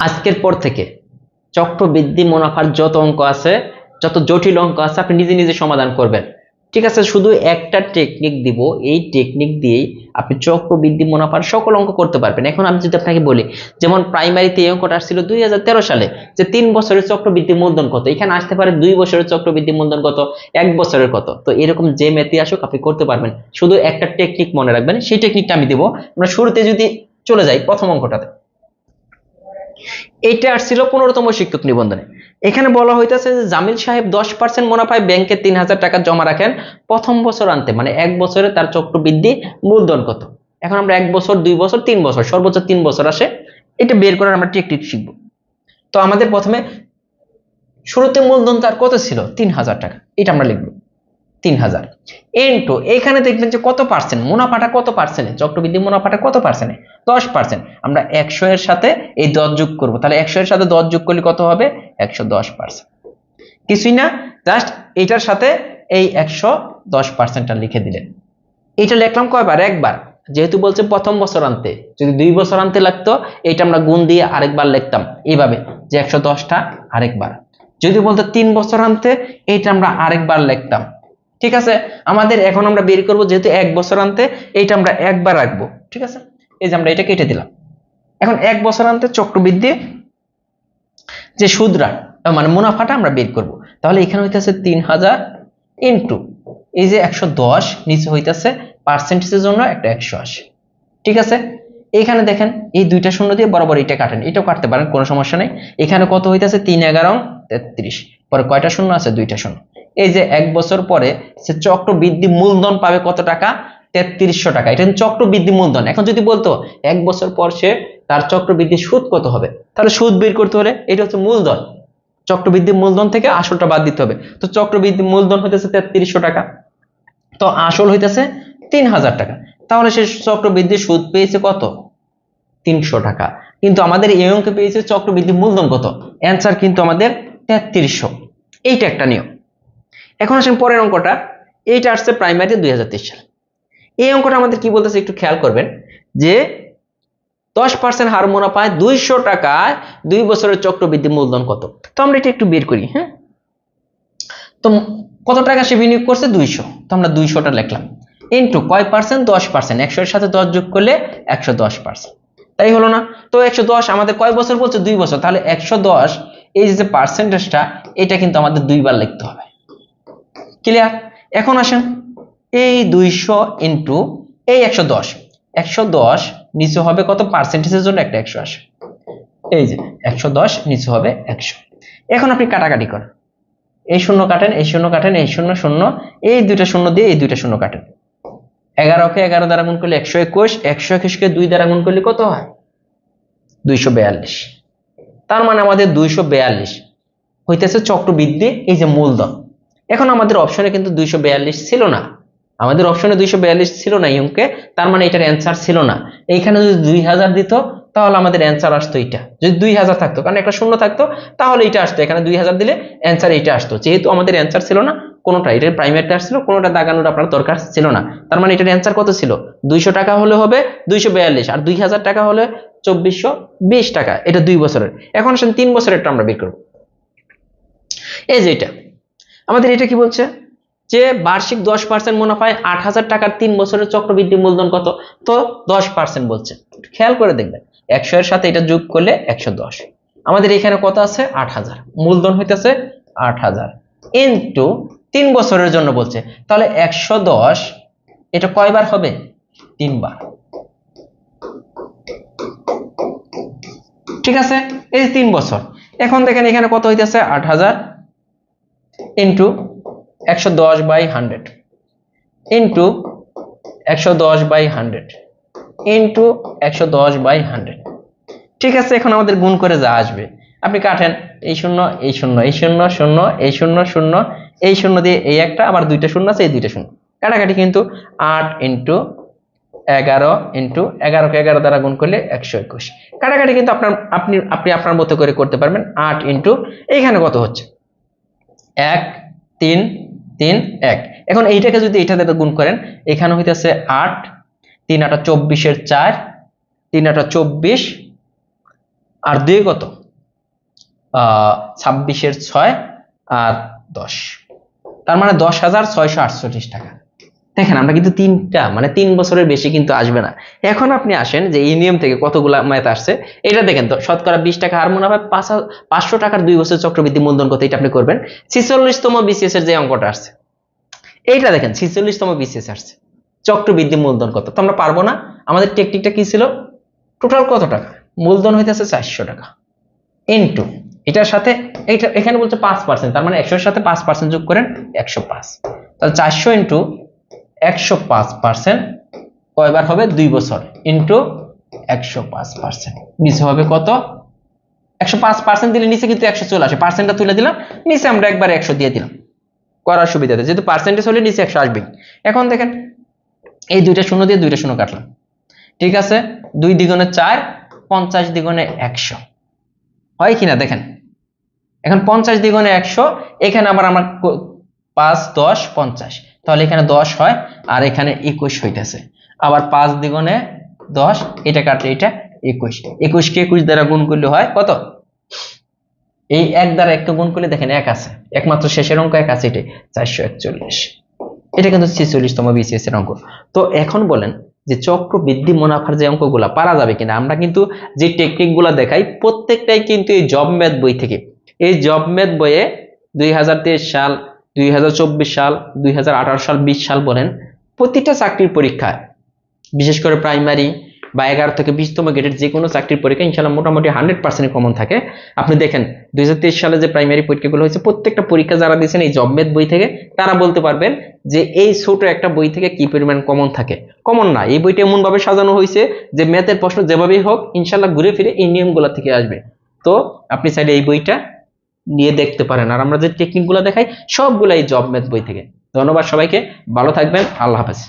আজকের পর থেকে চক্রবৃদ্ধি মুনাফার যত অঙ্ক আছে, যত জটিল অঙ্ক আছে, আপনি নিজে নিজে সমাধান করবেন। ঠিক আছে, শুধু একটা টেকনিক দিব, এই টেকনিক দিয়েই আপনি চক্রবৃদ্ধি মুনাফার সকল অঙ্ক করতে পারবেন। এখন আমি যদি আপনাকে বলি, যেমন প্রাইমারিতে এই অঙ্কটা আসছিল দুই হাজার তেরো সালে, যে তিন বছরের চক্রবৃদ্ধি মূলধন কত? এখানে আসতে পারে দুই বছরের চক্রবৃদ্ধি মূলধন কত? এক বছরের কত? তো এরকম যে মেথি আসুক, আপনি করতে পারবেন। শুধু একটা টেকনিক মনে রাখবেন, সেই টেকনিকটা আমি দিব। আমরা শুরুতে যদি চলে যাই, প্রথম অঙ্কটাতে। এইটা আসছিল পনেরোতম শিক্ষক নিবন্ধনে। এখানে বলা হইতেছে যে জামিল সাহেব দশ পার্সেন্ট মুনাফায় ব্যাংকে তিন হাজার টাকা জমা রাখেন, প্রথম বছর আনতে মানে এক বছরে তার চক্রবৃদ্ধি মূলধন কত? এখন আমরা এক বছর, দুই বছর, তিন বছর, সর্বোচ্চ তিন বছর আসে। এটা বের করার আমরা টেকনিক শিখব। তো আমাদের প্রথমে শুরুতে মূলধন তার কত ছিল? তিন হাজার টাকা। এটা আমরা লিখব। তিন হাজার ইন্টু এইখানে দেখবেন যে কত পার্সেন্ট মুনাফাটা কত পার্সেন্টে চক্রবৃদ্ধি মুনাফাটা কত পার্সেন্টে দশ পার্সেন্ট আমরা একশো এর সাথে এই দশ যোগ করব। তাহলে একশো এর সাথে দশ যোগ করলে কত হবে? একশো দশ পার্সেন্ট কিছুই না জাস্ট এটার সাথে এই একশো দশ পার্সেন্টটা লিখে দিলেন। এটা লিখলাম কয়বার? একবার। যেহেতু বলছে প্রথম বছর আনতে। যদি দুই বছর আনতে লাগতো, এটা আমরা গুণ দিয়ে আরেকবার লিখতাম। এইভাবে যে একশো দশটা আরেকবার। যদি বলতো তিন বছর আনতে, এটা আমরা আরেকবার লিখতাম। ঠিক আছে? আমাদের এখন আমরা বের করব যেহেতু এক বছর আনতে, এইটা আমরা একবার রাখব। ঠিক আছে? এই যে আমরা এটা কেটে দিলাম। এখন এক বছর আনতে চক্রবৃদ্ধি, যে সুদরা মানে মুনাফাটা আমরা বের করব। তাহলে এখানে হইতেছে তিন হাজার ইন্টু, এই যে একশো দশ, নিচে হইতেছে পার্সেন্টেজের জন্য একটা একশো আশি। ঠিক আছে? এখানে দেখেন, এই দুইটা শূন্য দিয়ে বরাবর এটা কাটেন। এটাও কাটতে পারেন, কোনো সমস্যা নেই। এখানে কত হইতেছে? তিন এগারো তেত্রিশ। পরে কয়টা শূন্য আছে? দুইটা শূন্য। এই যে এক বছর পরে সে চক্রবৃদ্ধি মূলধন পাবে কত টাকা? তেত্রিশশো টাকা। এটা চক্রবৃদ্ধি মূলধন। এখন যদি বলতো এক বছর পর সে তার চক্রবৃদ্ধি সুদ কত হবে? তাহলে সুদ বের করতে হলে এটা হচ্ছে মূলধন। চক্রবৃদ্ধি মূলধন থেকে আসলটা বাদ দিতে হবে। তো চক্রবৃদ্ধি মূলধন হইতেছে তেত্রিশশো টাকা। তো আসল হইতেছে তিন হাজার টাকা। তাহলে সে চক্রবৃদ্ধি সুদ পেয়েছে কত? তিনশো টাকা। কিন্তু আমাদের এই অঙ্কে পেয়েছে চক্রবৃদ্ধি মূলধন কত? অ্যান্সার কিন্তু আমাদের তেত্রিশশো। এইটা একটা নিয়ম। এখন আসেন পরের অঙ্কটা। এইটা আসছে প্রাইমারি দুই হাজার তেইশ সালে। এই অঙ্কটা আমাদের কি বলতেছে একটু খেয়াল করবেন, যে দশ পার্সেন্ট হার মুনাফায় দুইশো টাকায় দুই বছরের চক্রবৃদ্ধি মূলধন কত? তো আমরা এটা একটু বের করি হ্যাঁ? তো কত টাকা সে বিনিয়োগ করছে? দুইশো। তো আমরা দুইশোটা লিখলাম। ইন্টু কয় পার্সেন্ট দশ পার্সেন্ট একশো এর সাথে দশ যোগ করলে একশো দশ পার্সেন্ট তাই হলো না? তো একশো দশ আমাদের কয় বছর বলছে? দুই বছর। তাহলে একশো দশ, এই যে পার্সেন্টেজটা এটা কিন্তু আমাদের দুইবার লিখতে হবে। ক্লিয়ার এখন আসেন। এই দুইশো ইন্টু এই একশো দশ। একশো দশ নিচে হবে কত? পার্সেন্টেজের জন্য একটা একশো আসে। এই যে, একশো দশ নিচে হবে একশো। এখন আপনি কাটাকাটি করেন। এই শূন্য কাটেন, এই শূন্য কাটেন, এই শূন্য শূন্য, এই দুইটা শূন্য দিয়ে এই দুইটা শূন্য কাটেন। এগারোকে এগারো দ্বারা গুণ করলে একশো একুশ, একশো একুশকে দুই দ্বারা গুণ করলে কত হয়? দুইশো বেয়াল্লিশ। তার মানে আমাদের দুইশো বেয়াল্লিশ। হইতেছে চক্রবৃদ্ধি, এই যে মূলধন। এখন আমাদের অপশনে কিন্তু দুইশো ছিল না। আমাদের অপশনে দুইশো ছিল না অঙ্কে তার মানে এটার অ্যান্সার ছিল না। এইখানে যদি দুই হাজার দিত, তাহলে আমাদের অ্যান্সার আসতো এটা যদি দুই হাজার থাকতো, কারণ একটা শূন্য থাকতো, তাহলে এটা আসতো। এখানে দুই হাজার দিলে অ্যান্সার এটা আসতো। যেহেতু আমাদের অ্যান্সার ছিল না, কোনোটা এটার প্রাইমারিটা আসছিল, কোনোটা দাগানোর আপনার দরকার ছিল না। তার মানে এটার অ্যান্সার কত ছিল? দুইশো টাকা হলে হবে দুইশো বেয়াল্লিশ, আর দুই হাজার টাকা হলে চব্বিশশো বিশ টাকা। এটা দুই বছরের। এখন আসেন তিন বছরেরটা আমরা বের করব। এই যে এটা। আমাদের এটা কি বলছে? যে বার্ষিক দশ পার্সেন্ট মুনাফায় আট হাজার টাকার তিন বছরের চক্রবৃদ্ধি মূলধন কত? তো দশ পার্সেন্ট বলছে। খেয়াল করে দেখবেন, একশো এর সাথে এটা যোগ করলে একশো দশ। আমাদের এখানে কত আছে? আট হাজার। মূলধন হইতেছে আট হাজার। ইন্টু তিন বছরের জন্য বলছে। তাহলে একশো দশ, এটা কয়বার হবে? তিনবার। ঠিক আছে? এই তিন বছর। এখন দেখেন এখানে কত হইতেছে? আট হাজার। ইন্টু একশো দশ বাই হান্ড্রেড ইন্টু একশো দশ বাই হান্ড্রেড ইন্টু একশো দশ বাই হান্ড্রেড ঠিক আছে, এখন আমাদের গুণ করে যা আসবে। আপনি কাটেন, এই শূন্য এই শূন্য এই শূন্য শূন্য, এই শূন্য শূন্য, এই শূন্য দিয়ে এই একটা, আবার দুইটা শূন্য আছে, এই দুইটা শূন্য। কাটাকাটি কিন্তু আট ইন্টু এগারো ইন্টু এগারোকে এগারো দ্বারা গুণ করলে একশো একুশ। কাটাকাটি কিন্তু আপনার, আপনি আপনি আপনার মতো করে করতে পারবেন, আট ইন্টু এইখানে কত হচ্ছে? এক, তিন তিন, এক। এখন এইটাকে যদি এইটা দ্বারা গুণ করেন, এখানে হইতেছে আট, তিন আটা চব্বিশের চার, তিন আটা চব্বিশ, আর দুই কত? ছাব্বিশের ছয় আর দশ। তার মানে দশ হাজার ছয়শো আটচল্লিশ টাকা। দেখেন, আমরা কিন্তু তিনটা মানে তিন বছরের বেশি কিন্তু আসবে না। এখন আপনি আসেন যে এই নিয়ম থেকে কতগুলা ম্যাথ আসছে, এটা দেখেন তো, শতকরা বিশ টাকা হার মুনাফা, পাঁচ হা- পাঁচশো টাকার দুই বছর চক্রবৃদ্ধি মূলধন কত, এটা আপনি করবেন। ছিচল্লিশতম বিসিএস এর যে অঙ্কটা আসছে, এইটা দেখেন, ছিচল্লিশতম বিসিএস আসছে। চক্রবৃদ্ধি মূলধন কত, তো আমরা পারব না। আমাদের টেকনিকটা কি ছিল? টোটাল কত টাকা? মূলধন হইতেছে চারশো টাকা। ইন্টু এটার সাথে, এইটা, এখানে বলছে পাঁচ পার্সেন্ট তার মানে একশোর সাথে পাঁচ পার্সেন্ট যোগ করেন, একশো পাঁচ। তাহলে চারশো ইন্টু একশো পাঁচ পার্সেন্ট কয়বার হবে? দুই বছর। ইন্টু একশো পাঁচ পার্সেন্ট নিচে হবে কত? একশো পাঁচ পার্সেন্ট দিলে নিচে কিন্তু একশো চলে আসে। পার্সেন্টটা তুলে দিলাম। নিচে আমরা একবার একশো দিয়ে দিলাম। করার সুবিধাতে। যেহেতু পার্সেন্টেজ হলে নিচে একশো আসবেই। এখন দেখেন, এই দুইটা শূন্য দিয়ে দুইটা শূন্য কাটলাম। ঠিক আছে? দুই দ্বিগুণে চার, পঞ্চাশ দ্বিগুণে একশো। হয় কিনা দেখেন। এখন পঞ্চাশ দ্বিগুণে একশো, এখানে আবার আমার পাঁচ, দশ, পঞ্চাশ। তাহলে এখানে দশ হয়, আর এখানে একুশ হইতেছে। আবার পাঁচ দ্বিগুণে দশ, এটা কাটলে এটা একুশ। একুশকে একুশ দ্বারা গুণ করলে হয় কত? এই এক দ্বারা এককে গুণ করলে দেখেন এক আছে। একমাত্র শেষের অঙ্ক এক আছে, এটাই চারশো একচল্লিশ। এটা কিন্তু ছেচল্লিশতম বিসিএস এর অঙ্ক। তো এখন বলেন যে চক্রবৃদ্ধি মুনাফার যে অঙ্কগুলা, পারা যাবে কিনা? আমরা কিন্তু যে টেকনিকগুলা দেখাই, প্রত্যেকটাই কিন্তু এই জব ম্যাথ বই থেকে। এই জব ম্যাথ বইয়ে দুই হাজার তেইশ সাল দুই হাজার চব্বিশ সাল, দুই হাজার আঠারো সাল, বিশ সাল বলেন প্রতিটা চাকরির পরীক্ষায় বিশেষ করে প্রাইমারি বা এগারো থেকে বিশতম গ্রেডের যে কোনো চাকরির পরীক্ষা ইনশাল্লাহ মোটামুটি হান্ড্রেড পার্সেন্ট কমন থাকে। আপনি দেখেন, দুই হাজার তেইশ সালে যে প্রাইমারি পরীক্ষাগুলো হয়েছে, প্রত্যেকটা পরীক্ষা যারা দিয়েছেন এই জব ম্যাথ বই থেকে, তারা বলতে পারবেন যে এই ছোট একটা বই থেকে কি পরিমাণ কমন থাকে। কমন না, এই বইটা এমন ভাবে সাজানো হয়েছে যে ম্যাথের প্রশ্ন যেভাবেই হোক ইনশাল্লাহ ঘুরে ফিরে এই নিয়মগুলো থেকে আসবে। তো আপনি চাইলে এই বইটা নিয়ে দেখতে পারেন। আর আমরা যে টেকনিকগুলো দেখাই, সবগুলাই জব ম্যাথ বই থেকে। ধন্যবাদ সবাইকে, ভালো থাকবেন, আল্লাহ হাফেজ।